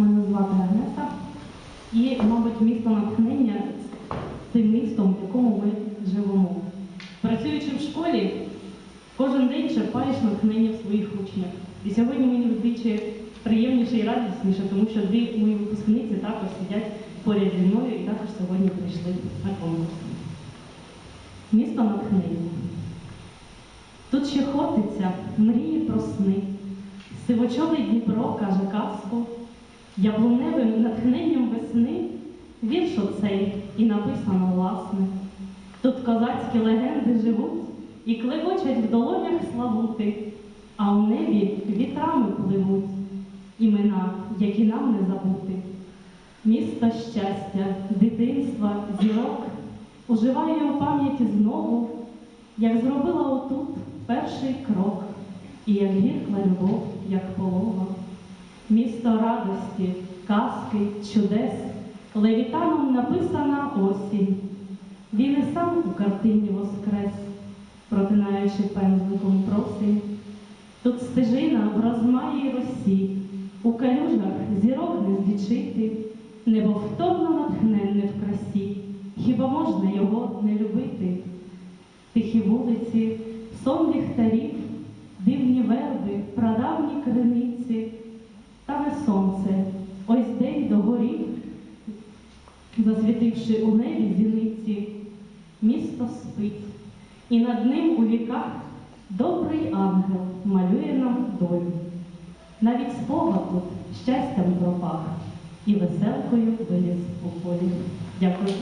Мене звати Агнеса. І, мабуть, місто натхнення тим містом, в якому ми живемо. Працюючи в школі, кожен день черпаєш натхнення в своїх учнях. І сьогодні мені вдвічі приємніше і радісніше, тому що дві мої випускниці також сидять поряд зі мною і також сьогодні прийшли на конкурс. Місто натхнення. Тут ще хортиться, мріє про сни. Сивочолий Дніпро каже казку, яблуневим натхненням весни вірш оцей і написано власне. Тут козацькі легенди живуть і клекочуть в долонях славути, а у небі вітрами пливуть імена, які нам не забути. Місто щастя, дитинства, зірок оживає у пам'яті знову, як зробила отут перший крок, і як гіркла любов, як полова. Місто радості, казки, чудес, левітаном написана осінь. Він і сам у картині воскрес, протинаючи пензликом просінь. Тут стежина в розмаї росі, у калюжах зірок не злічити, небо втомно натхненне в красі, хіба можна його не любити? Тихі вулиці, сон ліхтарів, дивні верби, прадавні засвітивши у небі зіниці, місто спить, і над ним у віках добрий ангел малює нам долю. Навіть спогад тут щастям пропах і веселкою виліз у полі. Дякую.